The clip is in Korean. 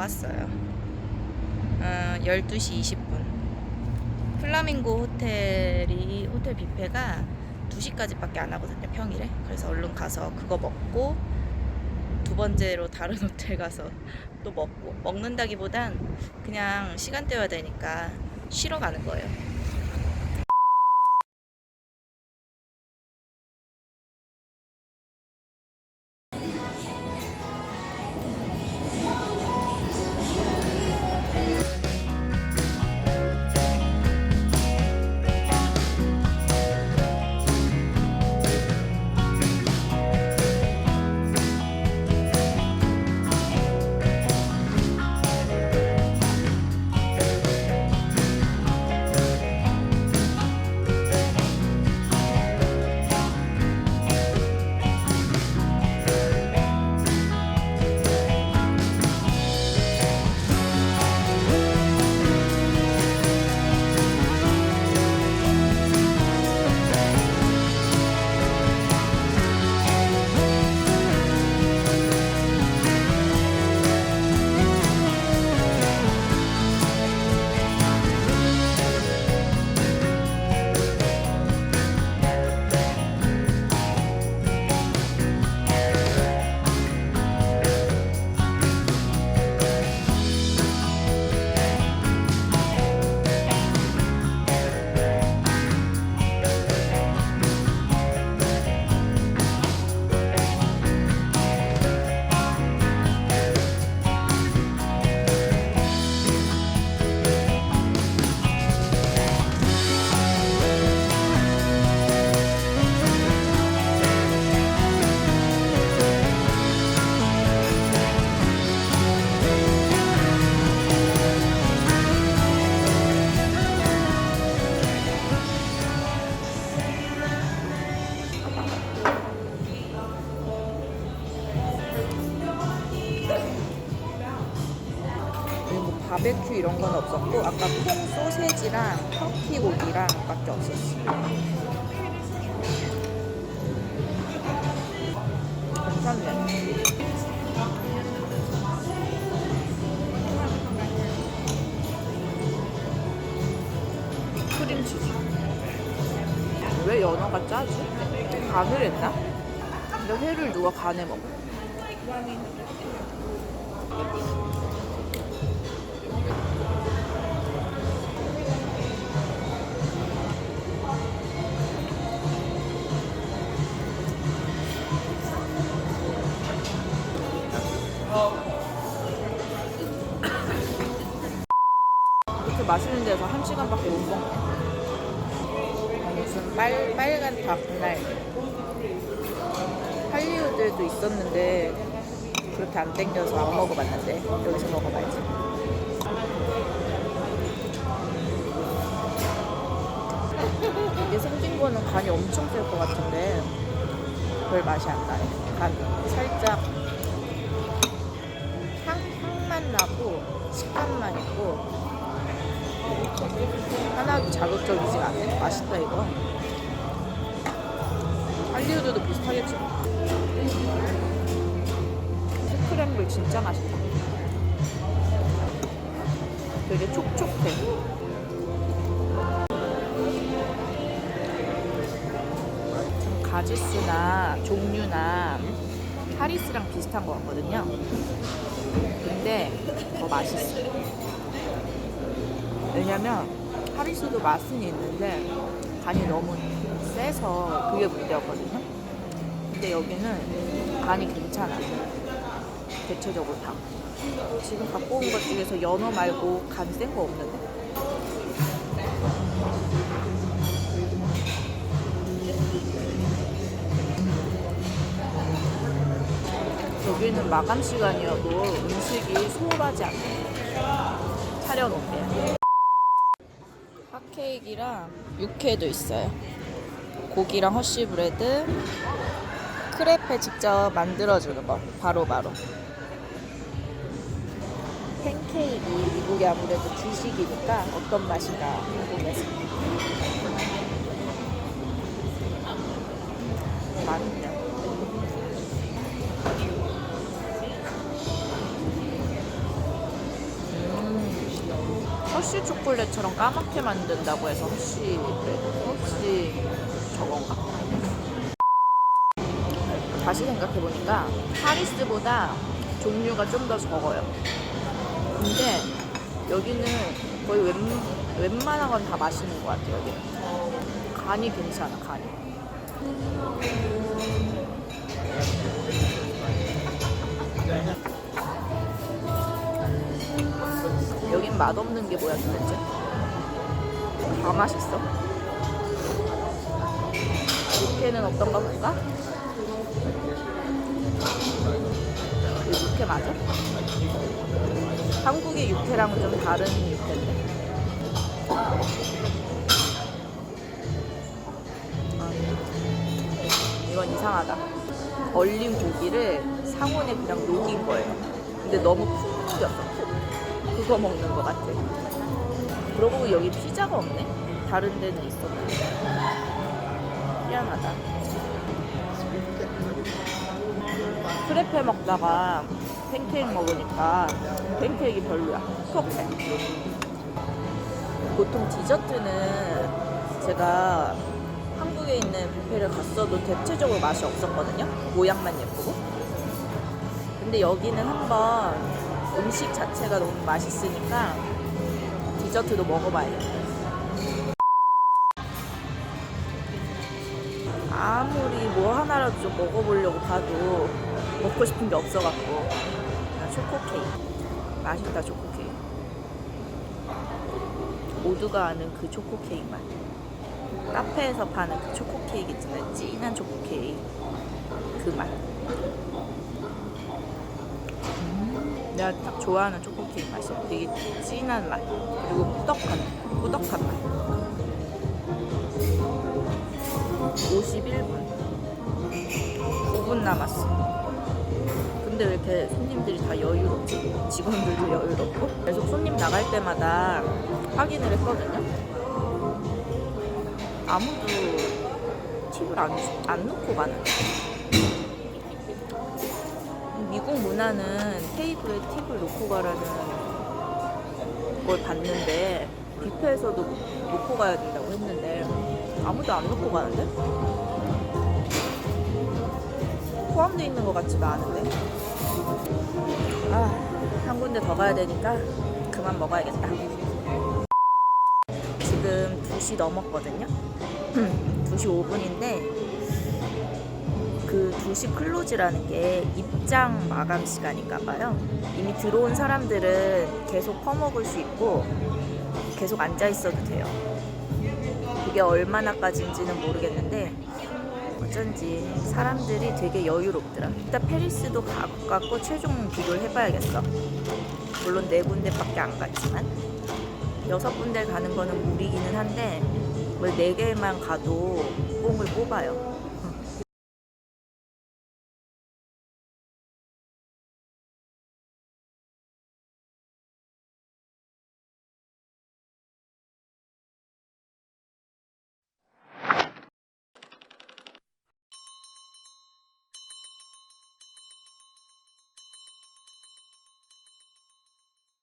왔어요. 어, 12시 20분. 플라밍고 호텔이 호텔 뷔페가 2시까지밖에 안 하거든요, 평일에. 그래서 얼른 가서 그거 먹고 두 번째로 다른 호텔 가서 또 먹고 먹는다기보단 그냥 시간 때워야 되니까 쉬러 가는 거예요. 이런 건 없었고 아까 콩 소세지랑 터키 고기랑 밖에 없었어요. 괜찮네. 크림치즈. 왜 연어가 짜지? 간을 했나? 근데 회를 누가 간에 먹어? 이렇게 맛있는 데서 한 시간밖에 못 먹네. 무슨 빨, 빨간 닭날. 할리우드에도 있었는데 그렇게 안 땡겨서 안 먹어봤는데 여기서 먹어봐야지. 이게 생긴 거는 간이 엄청 셀 것 같은데 별 맛이 안 나요. 간 살짝 향, 향만 나고 식감만 있고 하나도 자극적이지가 않네. 맛있다 이거. 할리우드도 비슷하겠지. 스크램블 진짜 맛있다. 되게 촉촉해. 좀 가지수나 종류나 하리스랑 비슷한 것 같거든요. 근데 더 맛있어요. 왜냐면 하리스도 맛은 있는데 간이 너무 세서 그게 문제였거든요. 근데 여기는 간이 괜찮아. 대체적으로 다. 지금 갖고 온 것 중에서 연어 말고 간 센 거 없는데? 여기는 마감 시간이어도 음식이 소홀하지 않네. 차려놓게. 핫케이크랑 육회도 있어요. 고기랑 허쉬브레드, 크레페 직접 만들어주는 거 바로바로. 팬케이크 미국이 아무래도 주식이니까 어떤 맛인가 궁금해서. 허쉬 초콜릿처럼 까맣게 만든다고 해서 허쉬 허쉬 저건가? 다시 생각해 보니까 파리스보다 종류가 좀 더 적어요. 근데 여기는 거의 웬, 웬만한 건 다 맛있는 것 같아요. 여기 간이 괜찮아 간이. 맛없는 게 뭐야 도대체? 다 맛있어. 육회는 어떤가 볼까? 육회 맞아? 한국의 육회랑은 좀 다른 육회인데. 아, 이건 이상하다. 얼린 고기를 상온에 그냥 녹인 거예요. 근데 너무 푹 튀겼어, 푹. 그거 먹는 것 같아. 그러고 여기 피자가 없네? 다른 데는 있었는데. 희한하다. 크레페 먹다가 팬케이크 먹으니까 팬케이크 별로야. 퍽해. 보통 디저트는 제가 한국에 있는 뷔페를 갔어도 대체적으로 맛이 없었거든요. 모양만 예쁘고. 근데 여기는 한번 음식 자체가 너무 맛있으니까 디저트도 먹어봐야겠다. 아무리 뭐 하나라도 좀 먹어보려고 봐도 먹고 싶은 게 없어갖고 초코 케이크. 맛있다 초코 케이크. 모두가 아는 그 초코 케이크 맛. 카페에서 파는 그 초코 케이크 있잖아요. 진한 초코 케이크. 그 맛. 음, 내가 딱 좋아하는 초코 케이크 맛이야 되게 진한 맛 그리고 꾸덕한 꾸덕한 맛. 51분. 5분 남았어. 근데 왜 이렇게 손님들이 다 여유롭지? 직원들도 여유롭고? 계속 손님 나갈 때마다 확인을 했거든요. 아무도 팁을 안, 주- 안 넣고 가는 미국 문화는 테이블에 팁을 놓고 가라는 걸 봤는데 뷔페에서도 놓고 가야 된다고 했는데 아무도 안 놓고 가는데? 포함되어 있는 것 같지도 않은데? 아, 한 군데 더 가야 되니까 그만 먹어야겠다. 지금 2시 넘었거든요? 2시 5분인데 그 2시 클로즈라는 게 입장 마감 시간인가 봐요 이미 들어온 사람들은 계속 퍼먹을 수 있고 계속 앉아 있어도 돼요 그게 얼마나까지인지는 모르겠는데 어쩐지 사람들이 되게 여유롭더라. 일단 페리스도 가고 갔고 최종 비교를 해봐야겠어. 물론 네 군데밖에 안 갔지만 여섯 군데 가는 거는 무리기는 한데 뭐네 개만 가도 뽕을 뽑아요.